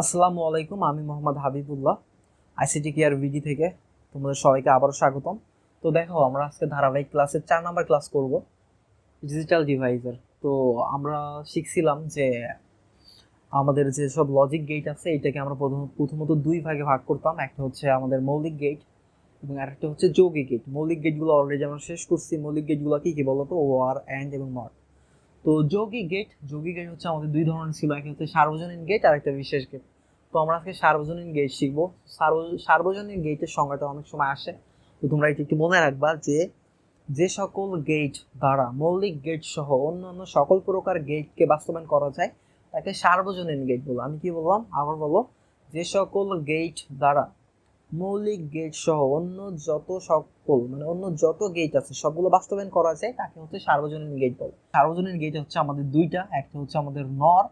আসসালামু আলাইকুম, আমি Mohammad Habibullah ICT care BD থেকে তোমাদের সবাইকে আবারও স্বাগতম। তো দেখো, আমরা আজকে ধারাবাহিক ক্লাসের চার নাম্বার ক্লাস করব ডিজিটাল ডিভাইসের তো আমরা শিখছিলাম যে আমাদের যে সব লজিক গেট আছে, এটাকে আমরা প্রথম প্রথমত দুই ভাগে ভাগ করতাম। একটা হচ্ছে আমাদের মৌলিক গেট এবং আরেকটা হচ্ছে যৌগিক গেট মৌলিক গেটগুলো অলরেডি আমরা শেষ করছি। মৌলিক গেটগুলো কি কি বলতো? ও আর অ্যান্ড এবং নট তো যৌগিক গেট যৌগিক গেট হচ্ছে আমাদের দুই ধরনের ছিল। একটা হচ্ছে সার্বজনীন গেট আর একটা বিশেষ গেট তো আমরা আজকে সার্বজনীন গেট শিখব। সার্ব- সার্বজনীন গেটের সংজ্ঞাটা অনেক সময় আসে। তো তোমরা এটি একটু মনে রাখবা যে যে সকল গেট দ্বারা, মৌলিক গেট সহ অন্যান্য সকল প্রকার গেটকে বাস্তবায়ন করা যায়, তাকে সার্বজনীন গেট বলো। আমি কি বললাম? আবার বলো। যে সকল গেট দ্বারা, মৌলিক গেট সহ অন্য যত সকল মানে অন্য যত গেট আছে, সবগুলো বাস্তবায়ন করা যায়, তাকে হচ্ছে সার্বজনীন গেট বলে। সার্বজনীন গেট হচ্ছে আমাদের দুইটা, একটা হচ্ছে আমাদের নর,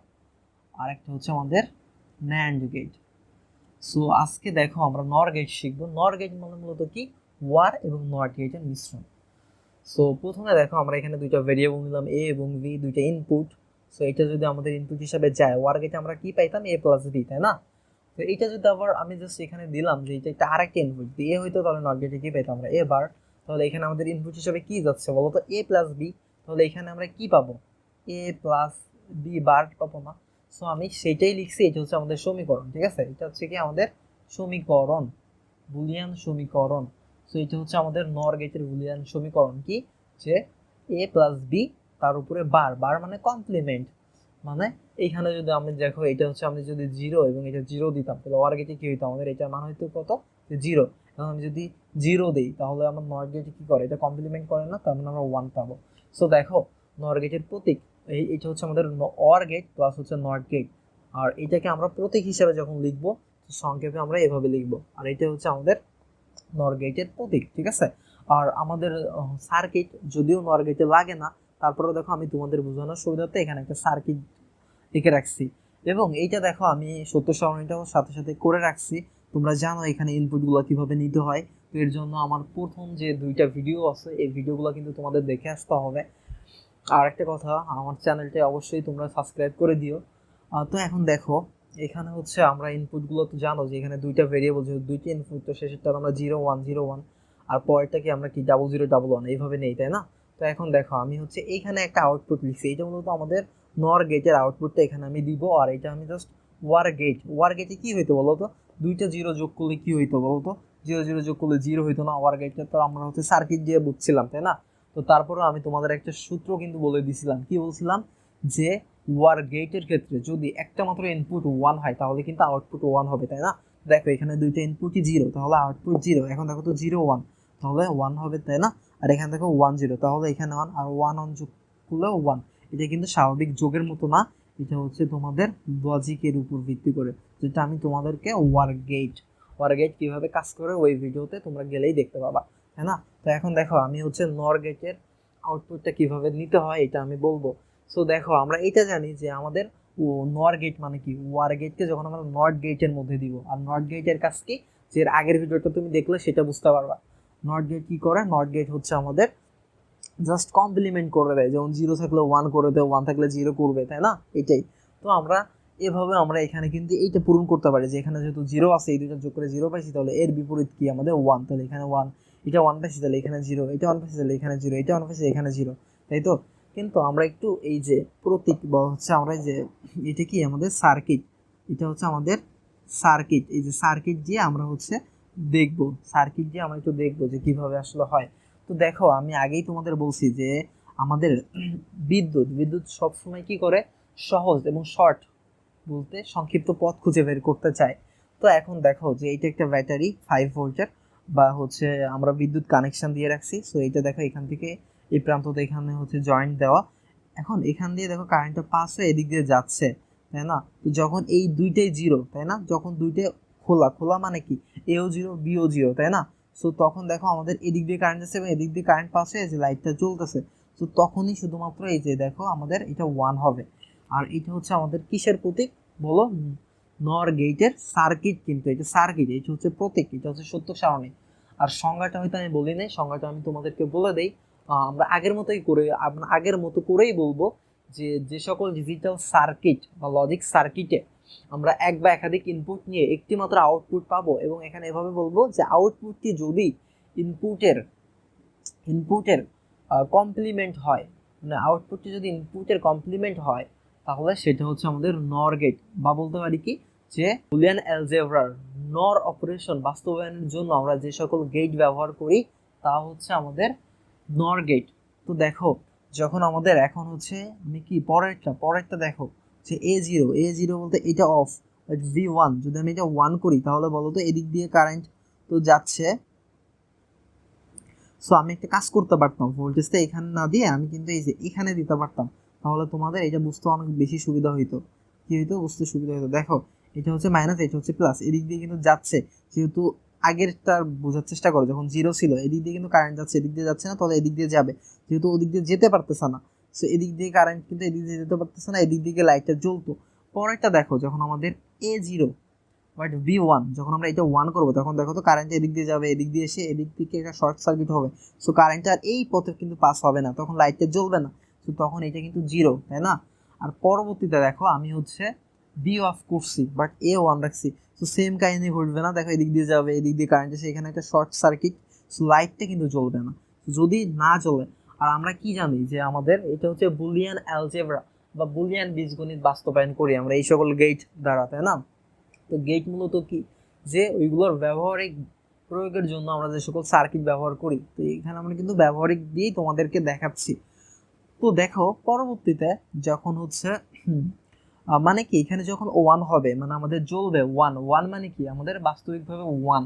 আর একটা হচ্ছে আমাদের ন্যান্ড গেট সো আজকে দেখো আমরা নর গেট শিখব। নর গেট মানে মূলত কি? ওয়ার এবং নট গেটের মিশ্রণ। সো প্রথমে দেখো আমরা এখানে দুইটা ভেরিয়েবল নিলাম এ এবং বি দুইটা ইনপুট সো এটা যদি আমাদের ইনপুট হিসাবে যায় ওয়ার গেটে আমরা কি পাইতাম? এ প্লাস বি তাই না? তো এটা যদি আবার আমি জাস্ট এখানে দিলাম যে এটা একটা আরেকটা ইনপুট দিয়ে হইতো তাহলে নট গেটে কি পাইতাম আমরা? এবার তাহলে এখানে আমাদের ইনপুট হিসাবে কি যাচ্ছে বলো তো এ প্লাস বি তাহলে এখানে আমরা কি পাবো? এ প্লাস বি বার পাবো না। সো আমি সেটাই লিখছি, এটা হচ্ছে আমাদের সমীকরণ, ঠিক আছে? এটা হচ্ছে কি আমাদের সমীকরণ, বুলিয়ান সমীকরণ। সো এটা হচ্ছে আমাদের নর গেটের বুলিয়ান সমীকরণ কি? যে এ প্লাস বি তার উপরে বার বার মানে কমপ্লিমেন্ট মানে এইখানে যদি আমি দেখো, এটা হচ্ছে আমি যদি জিরো এবং এটা জিরো দিতাম, তাহলে ওয়ার গেটে কি হইতো? আমাদের এটা মান হইতো কত? জিরো এখন আমি যদি জিরো দিই, তাহলে আমার নর গেটে কি করে? এটা কমপ্লিমেন্ট করে না, তার মানে আমরা ওয়ান পাবো। সো দেখো নর গেটের প্রতীক এই এটা হচ্ছে আমাদের অর গেট প্লাস হচ্ছে নট গেট আর এটাকে আমরা প্রতীক হিসাবে যখন লিখব সংক্ষেপে আমরা এভাবে লিখব। আর এটা হচ্ছে আমাদের নর গেটের প্রতীক, ঠিক আছে? আর আমাদের সার্কিট যদিও নর গেটে লাগে না তারপরে দেখো আমি তোমাদের বোঝানোর সুবিধার্থে এখানে একটা সার্কিট এঁকে রাখছি। এবং এইটা দেখো আমি সত্য সারণীটাও সাথে সাথে করে রাখছি। তোমরা জানো এখানে ইনপুটগুলো কীভাবে নিতে হয়। এর জন্য আমার প্রথম যে দুইটা ভিডিও আছে, এই ভিডিওগুলো কিন্তু তোমাদের দেখে আসতে হবে। আর একটা কথা, আমার চ্যানেলটা অবশ্যই তোমরা সাবস্ক্রাইব করে দিও। তো এখন দেখো, এখানে হচ্ছে আমরা ইনপুটগুলো তো জানো যে এখানে দুইটা ভেরিয়েবল যেহেতু দুইটা ইনপুট তো শেষেরটা আমরা জিরো ওয়ান জিরো ওয়ান আর পরেরটাকে আমরা কি ডাবল জিরো ডাবল ওয়ান এইভাবে নেই, তাই না? তো এখন দেখো, আমি হচ্ছে এইখানে একটা আউটপুট লিখছি এটা মূলত আমাদের নর গেটের আউটপুটটা এখানে আমি দিব, আর এটা আমি জাস্ট ওয়ার গেট ওয়ার গেটে কী হইতো বলো তো দুইটা জিরো যোগ করলে কী হইতো বলো তো জিরো জিরো যোগ করলে জিরো হইতো না ওয়ার গেটটা তো আমরা হচ্ছে সার্কিট দিয়ে বুঝছিলাম, তাই না? তো তারপরেও আমি তোমাদের একটা সূত্র কিন্তু বলে দিছিলাম। কি বলছিলাম? যে ওয়ার গেটের ক্ষেত্রে যদি একটা মাত্র ইনপুট ওয়ান হয়, তাহলে কিন্তু আউটপুট ওয়ান হবে, তাই না? দেখো, এখানে দুইটা ইনপুটই জিরো তাহলে আউটপুট জিরো এখন দেখো তো জিরো ওয়ান তাহলে ওয়ান হবে, তাই না? আর এখানে দেখো ওয়ান জিরো তাহলে এখানে ওয়ান আর ওয়ান অন যোগ করলেও ওয়ান এটা কিন্তু স্বাভাবিক যোগের মতো না, এটা হচ্ছে তোমাদের লজিকের উপর ভিত্তি করে, যেটা আমি তোমাদেরকে ওয়ার গেট ওয়ার গেট কীভাবে কাজ করে ওই ভিডিওতে তোমরা গেলেই দেখতে পাবা। তাই না? তো এখন দেখো, আমি হচ্ছে নর গেটের আউটপুটটা কীভাবে নিতে হয় এটা আমি বলব। সো দেখো, আমরা এটা জানি যে আমাদের নর গেট মানে কি? ওয়ার গেটকে যখন আমরা নট গেটের মধ্যে দিব। আর নট গেটের কাজ কি? যে আগের ভিডিওটা তুমি দেখলে সেটা বুঝতে পারবা। নট গেট কি করে? নট গেট হচ্ছে আমাদের জাস্ট কমপ্লিমেন্ট করে দেয়। যেমন জিরো থাকলে ওয়ান করে দেয় ওয়ান থাকলে জিরো করবে, তাই না? এটাই। তো আমরা এভাবে আমরা এখানে কিন্তু এইটা পূরণ করতে পারি যে এখানে যেহেতু জিরো আছে, এই দুটো যোগ করে জিরো পাইছি, তাহলে এর বিপরীত কি আমাদের? ওয়ান তাহলে এখানে ওয়ান এটা ওয়ান পাইছি তাহলে এখানে জিরো এটা ওয়ান পাইছি তাহলে এখানে জিরো এটা ওয়ান পাইছি এখানে জিরো তাই তো? কিন্তু আমরা একটু এই যে প্রতীক বা হচ্ছে আমরা যে, এটা কি আমাদের সার্কিট এটা হচ্ছে আমাদের সার্কিট এই যে সার্কিট দিয়ে আমরা হচ্ছে দেখব সার্কিট দিয়ে আমরা একটু দেখব যে কীভাবে আসলে হয়। তো দেখো, আমি আগেই তোমাদের বলছি যে আমাদের বিদ্যুৎ বিদ্যুৎ সবসময় কি করে? সহজ এবং শর্ট বলতে সংক্ষিপ্ত পথ খুঁজে বের করতে চায়। তো এখন দেখো যে এটা একটা ব্যাটারি ফাইভ ভোল্টের বা হচ্ছে আমরা বিদ্যুৎ কানেকশন দিয়ে রাখছি সো এইটা দেখো এখান থেকে, এই প্রান্ততে এখানে হচ্ছে জয়েন্ট দেওয়া। এখন এখান দিয়ে দেখো কারেন্টটা পাস হয়ে এদিক দিয়ে যাচ্ছে, তাই না? যখন এই দুইটাই জিরো তাই না? যখন দুইটাই খোলা খোলা মানে কি? এও জিরো বিও জিরো তাই না? সো তখন দেখো আমাদের এদিক দিয়ে কারেন্ট আছে এবং এদিক দিয়ে কারেন্ট পাস হয়ে যে লাইটটা জ্বলতেছে তো তখনই শুধুমাত্র এই যে দেখো আমাদের এটা ওয়ান হবে। আর এটা হচ্ছে আমাদের কিসের প্রতীক? বলো নর গেটের সার্কিট কিন্তু এটা সার্কিট এটা হচ্ছে প্রতীক, এটা হচ্ছে সত্য সারণী। আর সংজ্ঞাটা হয়তো আমি বলি নাই, সংজ্ঞাটা আমি তোমাদেরকে বলে দেই। আমরা আগের মতোই করে, আমরা আগের মতো করেই বলব যে যে সকল ডিজিটাল সার্কিট বা লজিক সার্কিটে আমরা এক বা একাধিক ইনপুট নিয়ে একটি মাত্র আউটপুট পাবো এবং এখানে এভাবে বলব যে আউটপুটটি যদি ইনপুটের ইনপুটের কমপ্লিমেন্ট হয় মানে আউটপুটটি যদি ইনপুটের কমপ্লিমেন্ট হয়, তাহলে সেটা হচ্ছে আমাদের নর গেট বা বলতে পারি কি যে বুলিয়ান অ্যালজেব্রার। নর অপারেশন বাস্তবায়নের জন্য আমরা যে সকল গেট ব্যবহার করি, তা হচ্ছে আমাদের নর গেট তো দেখো, যখন আমাদের এখন হচ্ছে আমি কি পরেরটা পরেরটা দেখো, যে এ জিরো এ জিরো বলতে এটা অফ ভি ওয়ান যদি আমি এটা ওয়ান করি, তাহলে বলো তো এদিক দিয়ে কারেন্ট তো যাচ্ছে। সো আমি একটা কাজ করতে পারতাম ভোল্টেজটা এখানে না দিয়ে আমি কিন্তু এই যে এখানে দিতে পারতাম, তাহলে তোমাদের এটা বুঝতে অনেক বেশি সুবিধা হইতো। কি হইতো? বুঝতে সুবিধা হইতো। দেখো এটা হচ্ছে মাইনাস এটা হচ্ছে প্লাস এদিক দিয়ে কিন্তু যাচ্ছে। যেহেতু আগেরটা বোঝার চেষ্টা করো, যখন জিরো ছিল, এদিক দিয়ে কিন্তু কারেন্ট যাচ্ছে, এদিক দিয়ে যাচ্ছে না, তাহলে এদিক দিয়ে যাবে। যেহেতু ওদিক দিয়ে যেতে পারতেছে না সো এদিক দিয়ে কারেন্ট কিন্তু এদিক দিয়ে যেতে পারতেছে না, এদিক দিকে লাইটটা জ্বলতো। পরেরটা দেখো, যখন আমাদের A zero but B one যখন আমরা এটা ওয়ান করব, তখন দেখো তো কারেন্ট এদিক দিয়ে যাবে, এদিক দিয়ে এসে এদিক থেকে একটা শর্ট সার্কিট হবে। সো কারেন্টটা আর এই পথে কিন্তু পাস হবে না, তখন লাইটটা জ্বলবে না। তো তখন এটা কিন্তু জিরো তাই না? আর পরবর্তীতে দেখো, আমি হচ্ছে বি অফ করছি বাট এ ওয়ান রাখছি সো সেম কাহিনী ঘটবে না দেখো এদিক দিয়ে যাবে, এদিক দিয়ে কারেন্ট এসে এখানে একটা শর্ট সার্কিট সো লাইটটা কিন্তু জ্বলবে না। যদি না জ্বলে, আর আমরা কি জানি যে আমাদের এটা হচ্ছে বুলিয়ান অ্যালজেব্রা বা বুলিয়ান বীজগণিত বাস্তবায়ন করি আমরা, এই সকল গেট দ্বারা, তাই না? তো গেট মূলত কি? যে ওইগুলোর ব্যবহারিক প্রয়োগের জন্য আমরা যে সকল সার্কিট ব্যবহার করি, তো এখানে আমরা কিন্তু ব্যবহারিক দিয়েই তোমাদেরকে দেখাচ্ছি। তো দেখো, পরবর্তীতে যখন হচ্ছে মানে কি, এখানে যখন ওয়ান হবে মানে আমাদের জ্বলবে ওয়ান ওয়ান মানে কি, আমাদের বাস্তবিকভাবে ওয়ান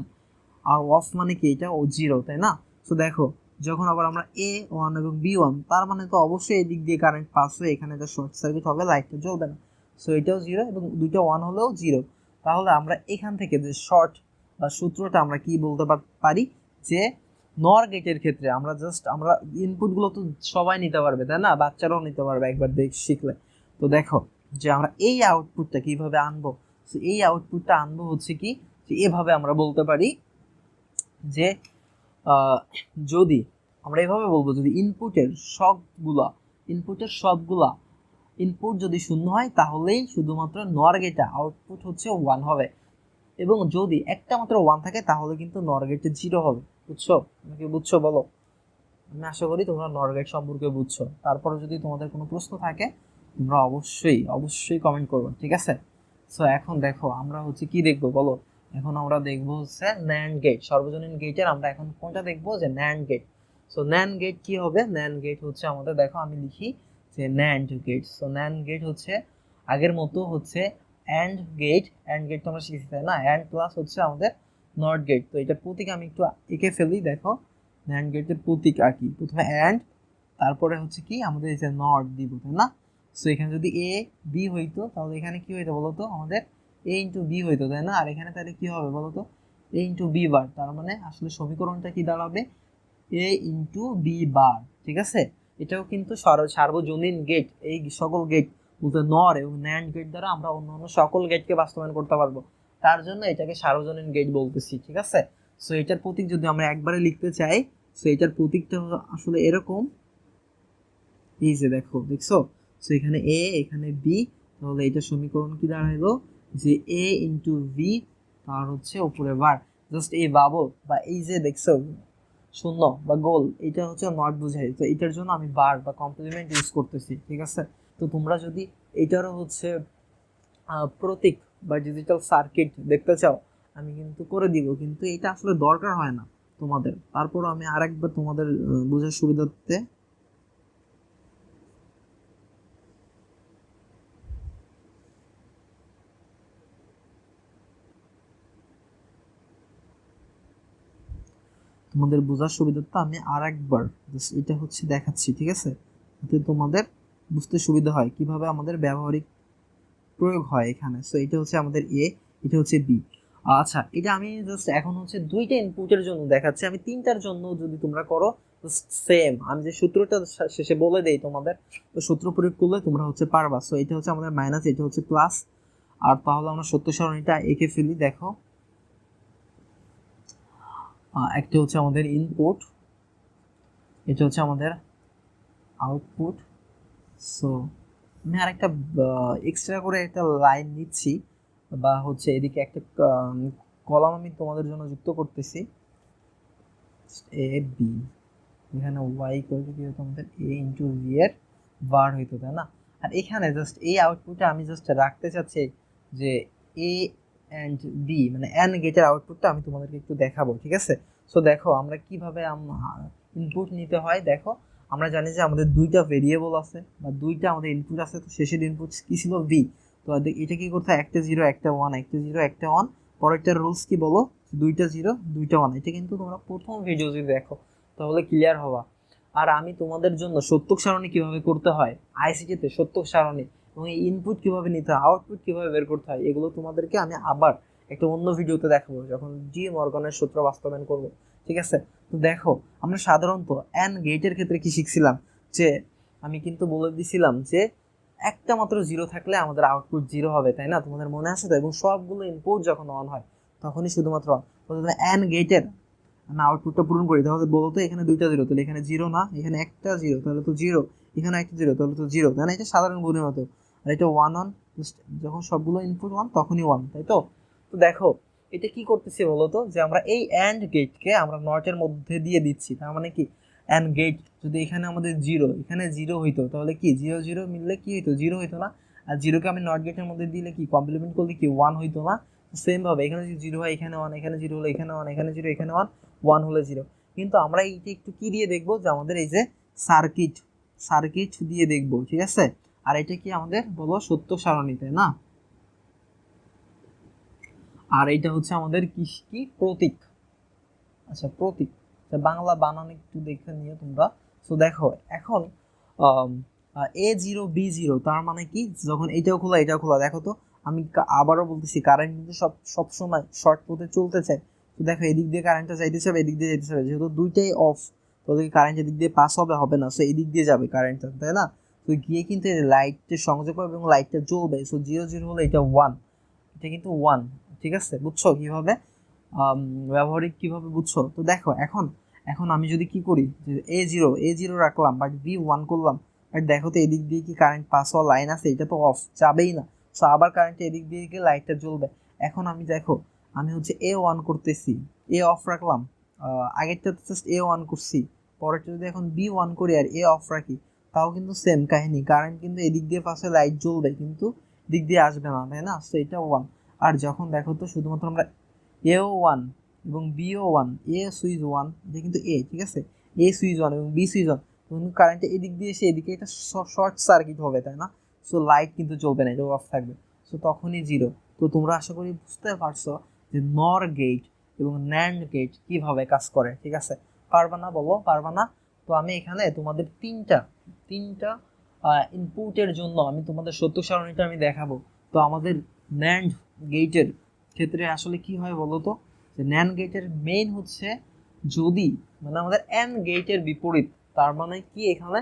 আর অফ মানে কি, এটা ও জিরো তাই না? তো দেখো, যখন আবার আমরা এ ওয়ান এবং বি ওয়ান তার মানে তো অবশ্যই এদিক দিয়ে কারেন্ট পাস হয়ে এখানে একটা শর্ট সার্কিট হবে লাইটটা জ্বলবে না। সো এটাও জিরো এবং দুইটা ওয়ান হলেও জিরো তাহলে আমরা এখান থেকে যে শর্ট বা সূত্রটা আমরা কি বলতে পারি? যে নর গেটের ক্ষেত্রে আমরা জাস্ট আমরা ইনপুটগুলো তো সবাই নিতে পারবে, তাই না? বাচ্চারাও নিতে পারবে একবার দেখ শিখলে। তো দেখো যে আমরা এই আউটপুটটা কীভাবে আনব? তো এই আউটপুটটা আনব হচ্ছে কি? যে এভাবে আমরা বলতে পারি যে যদি আমরা এভাবে বলব, যদি ইনপুটের সবগুলা ইনপুটের সবগুলা ইনপুট যদি শূন্য হয়, তাহলেই শুধুমাত্র নর আউটপুট হচ্ছে ওয়ান হবে। এবং যদি একটা মাত্র ওয়ান থাকে, তাহলে কিন্তু নর গেটে জিরো হবে। বুঝছ? কি বুঝছ বলো? আমি আশা করি তোমরা নর গেট সম্পর্কে বুঝছ। তারপরে যদি তোমাদের কোনো প্রশ্ন থাকে তোমরা অবশ্যই অবশ্যই কমেন্ট করবে, ঠিক আছে? সো এখন দেখো, আমরা হচ্ছে কি দেখব বলো? এখন আমরা দেখব হচ্ছে ন্যান্ড গেট সর্বজনীন গেটের আমরা এখন কোনটা দেখব? যে NAND gate so NAND gate কি হবে? ন্যান্ড গেট হচ্ছে আমাদের, দেখো আমি লিখি যে NAND gate so NAND gate হচ্ছে আগের মতো হচ্ছে অ্যান্ড গেট অ্যান্ড গেট তো আমরা শিখেছি, তাই না? অ্যান্ড প্লাস হচ্ছে আমাদের নট গেট তো এটার প্রতীক আমি একটু এঁকে ফেলি, দেখো। ন্যান্ড গেটের প্রতীক আঁকি প্রথমে অ্যান্ড তারপরে হচ্ছে কি? আমাদের এই যে নট দিব, তাই না? সো এখানে যদি এ বি হইতো, তাহলে এখানে কি হইতো বলতো? আমাদের এ ইন্টু বি হইতো, তাই না? আর এখানে তাহলে কি হবে বলতো? এ ইন্টু বি বার তার মানে আসলে সমীকরণটা কি দাঁড়াবে? এ ইন্টু বি বার ঠিক আছে? এটাও কিন্তু সার্বজনীন গেট এই সকল গেট বলতে নর এবং ন্যান্ড গেট দ্বারা আমরা অন্য অন্য সকল গেটকে বাস্তবায়ন করতে পারব। তার জন্য এটাকে সার্বজনীন গেট বলতেছি, ঠিক আছে? সো এটার প্রতীক যদি আমরা একবারে লিখতে চাই সো এটার প্রতীকটা আসলে এরকম। এই যে দেখো, দেখছ? সো এখানে এ এখানে বি তাহলে এটা সমীকরণ কি দাঁড়াইলো? যে এ ইন্টু ভি তার হচ্ছে উপরে বার। জাস্ট এই বাবল বা এই যে দেখছ, শূন্য বা গোল, এটা হচ্ছে নট বুঝাই। তো এটার জন্য আমি বার বা কমপ্লিমেন্ট ইউজ করতেছি, ঠিক আছে? তো তোমরা যদি এটারও হচ্ছে প্রতীক বা ডিজিটাল সার্কিট দেখতে চাও, আমি কিন্তু করে দিব। কিন্তু এটা আসলে দরকার হয় না তোমাদের। তারপর আমি আরেকবার তোমাদের বোঝার সুবিধার্থে তোমাদের বোঝার সুবিধার্থে আমি আর একবার এটা হচ্ছে দেখাচ্ছি, ঠিক আছে? যাতে তোমাদের বুঝতে সুবিধা হয় কীভাবে আমাদের ব্যবহারিক প্রয়োগ হয় এখানে। সো এটা হচ্ছে আমাদের এ এটা হচ্ছে বি আচ্ছা এটা আমি জাস্ট এখন হচ্ছে দুইটা ইনপুটের জন্য দেখাচ্ছি। আমি তিনটার জন্য যদি তোমরা করো সেম আমি যে সূত্রটা শেষে বলে দেই তোমাদের, তো সূত্র প্রয়োগ করলে তোমরা হচ্ছে পারবা। সো এটা হচ্ছে আমাদের মাইনাস এটা হচ্ছে প্লাস আর তাহলে আমরা সত্য সারণীটা এঁকে ফেলি, দেখো। একটা হচ্ছে আমাদের ইনপুট এটা হচ্ছে আমাদের আউটপুট সো আমি আরেকটা এক্সট্রা করে একটা লাইন নিচ্ছি, বা হচ্ছে এদিকে একটা কলাম আমি তোমাদের জন্য যুক্ত করতেছি। এ বি এখানে ওয়াই করে কি হতো আমাদের? এ ইন্টু ভি এর বার হইতো, তাই না? আর এখানে জাস্ট এই আউটপুটটা আমি জাস্ট রাখতে চাচ্ছি যে এ অ্যান্ড বি মানে অ্যান গেটের আউটপুটটা আমি তোমাদেরকে একটু দেখাবো, ঠিক আছে? সো দেখো, আমরা কীভাবে ইনপুট নিতে হয়? দেখো, আমরা জানি যে আমাদের দুইটা ভেরিয়েবল আছে, বা দুইটা আমাদের ইনপুট আছে, তো শেষের ইনপুট কি ছিল? বি তো এটা কি করতে হয়? একটা জিরো একটা ওয়ান একটা জিরো একটা ওয়ান পরেরটার রুলস কি বলো? দুইটা জিরো দুইটা ওয়ান এটা কিন্তু তোমরা প্রথম ভিডিও যদি দেখো, তাহলে ক্লিয়ার হওয়া আর আমি তোমাদের জন্য সত্যক সারণী কীভাবে করতে হয়? আইসিটিতে সত্যক সারণী। এবং এই ইনপুট কীভাবে নিতে হয় আউটপুট কীভাবে বের করতে হয়, এগুলো তোমাদেরকে আমি আবার একটা অন্য ভিডিওতে দেখাবো, যখন জি মর্গনের সূত্র বাস্তবায়ন করব, ঠিক আছে? তো দেখো, আমরা সাধারণত অ্যান গেটের ক্ষেত্রে কি শিখছিলাম? যে আমি কিন্তু বলে দিছিলাম যে একটা মাত্র জিরো থাকলে আমাদের আউটপুট জিরো হবে, তাই না? তোমাদের মনে আছে তো? এবং সবগুলো ইনপুট যখন অন হয়, তখনই শুধুমাত্র অ্যান গেটের আমি আউটপুটটা পূরণ করি। তাহলে বলো তো, এখানে দুইটা জিরো তাহলে এখানে জিরো না? এখানে একটা জিরো তাহলে তো জিরো এখানে একটা জিরো তাহলে তো জিরো তাই না? এটা সাধারণ গুণের মতো। আর এটা ওয়ান ওয়ান যখন সবগুলো ইনপুট ওয়ান তখনই ওয়ান তাই তো? তো দেখো, এটা কি করতেছি বলতো? যে আমরা এই অ্যান্ড গেটকে আমরা নটের মধ্যে দিয়ে দিচ্ছি, তার মানে কি? অ্যান্ড গেট যদি এখানে আমাদের জিরো এখানে জিরো হইতো, তাহলে কি? জিরো জিরো মিললে কি হইতো? জিরো হইতো না। আর জিরোকে আমি নট গেটের মধ্যে দিলে কি? কমপ্লিমেন্ট করলে কি? ওয়ান হইতো না। সেম ভাবে, এখানে যদি জিরো হয়, এখানে ওয়ান এখানে জিরো হলে, এখানে ওয়ান এখানে জিরো এখানে ওয়ান ওয়ান হলে জিরো কিন্তু আমরা এইটা একটু কি দিয়ে দেখব? যে আমাদের এই যে সার্কিট সার্কিট দিয়ে দেখব, ঠিক আছে? আর এটা কি আমাদের বলো সত্য সারণীতে, না? আর এটা হচ্ছে আমাদের কি কি? প্রতীক। আচ্ছা প্রতীক। বাংলা বানান একটু দেখে নিয়ে তোমরা। তো দেখো, এখন এ জিরো বি জিরো তার মানে কি? যখন এটাও খোলা এটাও খোলা। দেখো তো, আমি আবারও বলতেছি কারেন্ট কিন্তু সব সবসময় শর্ট পথে চলতে তো দেখো, এদিক দিয়ে কারেন্টটা যাইতেছে হবে এদিক দিয়ে যাইতেছে হবে যেহেতু দুইটাই অফ তো কারেন্ট এদিক দিয়ে পাস হবে হবে না। সো এদিক দিয়ে যাবে কারেন্টটা তাই না? তো গিয়ে কিন্তু লাইটের সংযোগ পাবে এবং লাইটটা জ্বলবে। সো জিরো জিরো হলে এটা ওয়ান এটা কিন্তু ওয়ান ঠিক আছে? বুঝছ কীভাবে? ব্যবহারিক কীভাবে বুঝছ? তো দেখো, এখন এখন আমি যদি কি করি? এ জিরো এ জিরো রাখলাম বাট বি ওয়ান করলাম। বাট দেখো তো এদিক দিয়ে কি কারেন্ট পাস হওয়া লাইন আছে? এটা তো অফ যাবেই না। সো আবার কারেন্টটা এদিক দিয়ে গিয়ে লাইটটা জ্বলবে। এখন আমি দেখো, আমি হচ্ছে এ ওয়ান করতেছি। এ অফ রাখলাম। আগেরটা তো জাস্ট এ ওয়ান করছি। পরেরটা যদি এখন বি ওয়ান করি আর এ অফ রাখি তাও কিন্তু সেম কাহিনী। কারেন্ট কিন্তু এদিক দিয়ে পাশে লাইট জ্বলবে, কিন্তু দিক দিয়ে আসবে না, তাই না? সো এটা ওয়ান আর যখন দেখো তো শুধুমাত্র আমরা এও ওয়ান এবং বিও ওয়ান এ সুইচ ওয়ান যে কিন্তু এ ঠিক আছে? এ সুইচ ওয়ান এবং বি সুইচ ওয়ান তখন কারেন্টটা এদিক দিয়ে এসে এদিকে এটা শর্ট সার্কিট হবে, তাই না? সো লাইট কিন্তু চলবে না, এটা অফ থাকবে। সো তখনই জিরো তো তোমরা আশা করি বুঝতে পারছ যে নর গেট এবং ন্যান্ড গেট কীভাবে কাজ করে, ঠিক আছে? পারবা না বলো? পারবা না? তো আমি এখানে তোমাদের তিনটা তিনটা ইনপুটের জন্য আমি তোমাদের সত্য সারণীটা আমি দেখাবো। তো আমাদের ন্যান্ড গেটের ক্ষেত্রে আসলে কি হয় বলো তো? যে ন্যান গেটের মেইন হচ্ছে যদি মানে আমাদের অ্যান গেটের বিপরীত, তার মানে কি এখানে?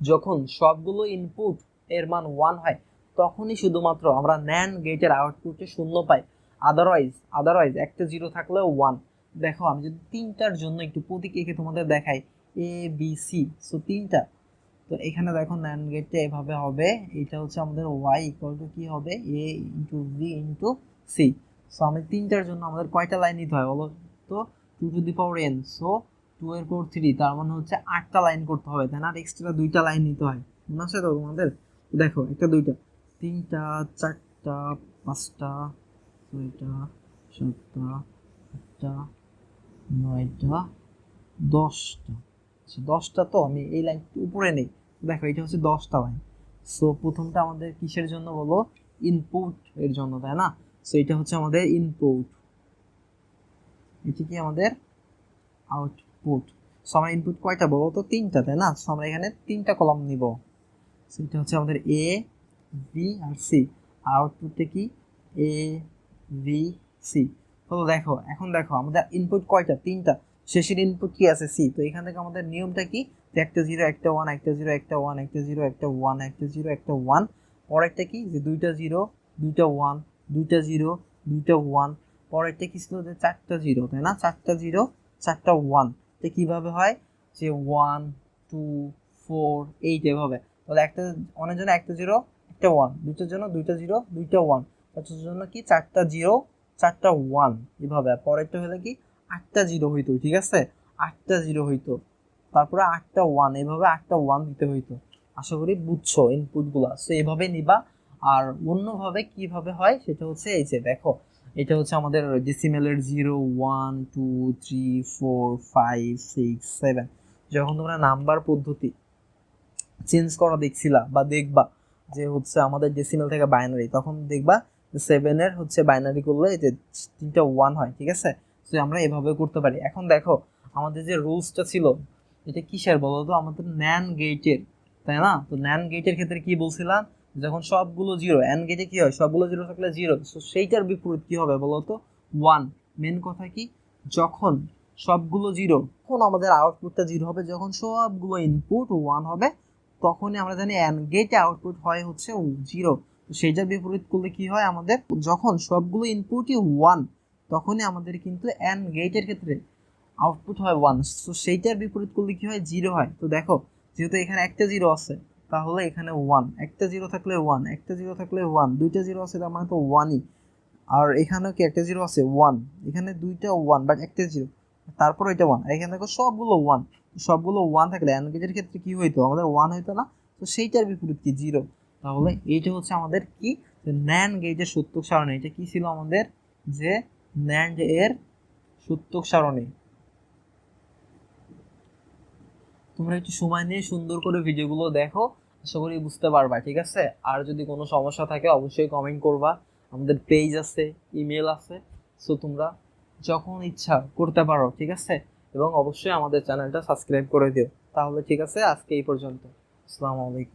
যখন সবগুলো ইনপুট এর মান ওয়ান হয়, তখনই শুধুমাত্র আমরা ন্যান গেটের আউটপুটে শূন্য পাই। আদারওয়াইজ আদারওয়াইজ একটা জিরো থাকলেও ওয়ান দেখো, আমি যদি তিনটার জন্য একটু প্রতীক এঁকে তোমাদের দেখাই এ বি সি সো তিনটা। তো এখানে দেখো ন্যান গেটটা এভাবে হবে। এটা হচ্ছে আমাদের ওয়াই ইকুয়াল টু কি হবে? A into B into C so আমি তিনটার জন্য আমাদের কয়টা লাইন নিতে হয় বলো তো? Two to the power N so two এর পর থ্রি তার মানে হচ্ছে আটটা লাইন করতে হবে। তাই না আর এক্সট্রা দুইটা লাইন নিতে হয়। মনে আছে তো তোমাদের? দেখো, একটা দুইটা। তিনটা, চারটা, পাঁচটা, ছয়টা, সাতটা, আটটা, নয়টা, দশটা। দশটা তো আমি এই লাইন উপরে নেই। দেখো, এটা হচ্ছে দশটা লাইন। সো প্রথমটা আমাদের কিসের জন্য বলো? ইনপুট এর জন্য, তাই না? সো এটা হচ্ছে আমাদের ইনপুট এটি কি আমাদের আউটপুট সো আমরা ইনপুট কয়টা বলো তো? তিনটা, তাই না? সো আমরা এখানে তিনটা কলম নিব। সো এটা হচ্ছে আমাদের এ বি আর সি আউটপুটে কি? এ বি সি তো দেখো, এখন দেখো, আমাদের ইনপুট কয়টা? তিনটা। শেষের ইনপুট কি আছে? সি তো এখান থেকে আমাদের নিয়মটা কি? যে একটা জিরো একটা ওয়ান একটা জিরো একটা ওয়ান একটা জিরো একটা ওয়ান একটা জিরো একটা ওয়ান পরেরটা কি? যে দুইটা জিরো দুইটা ওয়ান দুইটা জিরো দুইটা ওয়ান পরেরটা কি ছিল? যে চারটা জিরো তাই না? চারটা জিরো চারটা ওয়ান তো কীভাবে হয়? যে ওয়ান টু ফোর এইট এভাবে। তাহলে একটা, অনেক জন্য একটা জিরো একটা ওয়ান দুইটার জন্য দুইটা জিরো দুইটা ওয়ান এটার জন্য কি? চারটা জিরো চারটা ওয়ান এভাবে। পরেরটা হলে কি? আটটা জিরো হইতো, ঠিক আছে? আটটা জিরো হইতো। তারপরে আটটা ওয়ান, এভাবে আটটা ওয়ান দিতে হইতো। আশা করি বুঝছ ইনপুটগুলো সো এভাবে নিবা। আর অন্যভাবে কীভাবে হয় সেটা হচ্ছে এই যে, দেখো, এটা হচ্ছে আমাদের ডেসিমেলের zero, one, two, three, four, five, six, seven. যখন তোমরা নাম্বার পদ্ধতি চেঞ্জ করা দেখছিলা বা দেখবা যে হচ্ছে আমাদের ডেসিমেল থেকে বাইনারি তখন দেখবা সেভেনের হচ্ছে বাইনারি করলে যে তিনটা ওয়ান হয়, ঠিক আছে? তো আমরা এভাবে করতে পারি। এখন দেখো, আমাদের যে রুলসটা ছিল, এটা কিসের বলো তো? আমাদের ন্যান গেটের তাই না? তো ন্যান গেটের ক্ষেত্রে কি বলছিলাম যখন সবগুলো জিরো অ্যান গেটে কি হয়? সবগুলো জিরো থাকলে জিরো তো সেইটার বিপরীত কি হবে বলো তো? ওয়ান মেন কথা কি? যখন সবগুলো জিরো তখন আমাদের আউটপুটটা জিরো হবে। যখন সবগুলো ইনপুট ওয়ান হবে, তখনই আমরা জানি অ্যান গেটে আউটপুট হয় হচ্ছে জিরো সেইটার বিপরীত করলে কি হয় আমাদের? যখন সবগুলো ইনপুটই ওয়ান তখনই আমাদের কিন্তু অ্যান গেটের ক্ষেত্রে আউটপুট হয় ওয়ান সো সেইটার বিপরীত করলে কী হয়? জিরো হয়। তো দেখো, যেহেতু এখানে একটা জিরো আছে, তাহলে এখানে ওয়ান একটা জিরো থাকলে ওয়ান একটা জিরো থাকলে ওয়ান দুইটা জিরো আছে তার মানে তো ওয়ানই আর এখানেও কি একটা জিরো আছে? ওয়ান এখানে দুইটা ওয়ান বাট একটা জিরো তারপর ওইটা ওয়ান এখানে দেখো সবগুলো ওয়ান সবগুলো ওয়ান থাকলে অ্যানগেজের ক্ষেত্রে কী হইতো? আমাদের ওয়ান হইতো না। তো সেইটার বিপরীত কি? জিরো তাহলে এইটা হচ্ছে আমাদের কি? ন্যান গেটের সত্যক সারণী, এটা কি ছিল আমাদের? যে ন্যান্ড এর সত্যক সারণী। তোমরা একটু সময় নিয়ে সুন্দর করে ভিডিওগুলো দেখো, আশা করি বুঝতে পারবা, ঠিক আছে? আর যদি কোনো সমস্যা থাকে, অবশ্যই কমেন্ট করবা। আমাদের পেজ আছে ইমেল আছে সো তোমরা যখন ইচ্ছা করতে পারো, ঠিক আছে? এবং অবশ্যই আমাদের চ্যানেলটা সাবস্ক্রাইব করে দিও। তাহলে ঠিক আছে, আজকে এই পর্যন্ত। আসসালামু আলাইকুম।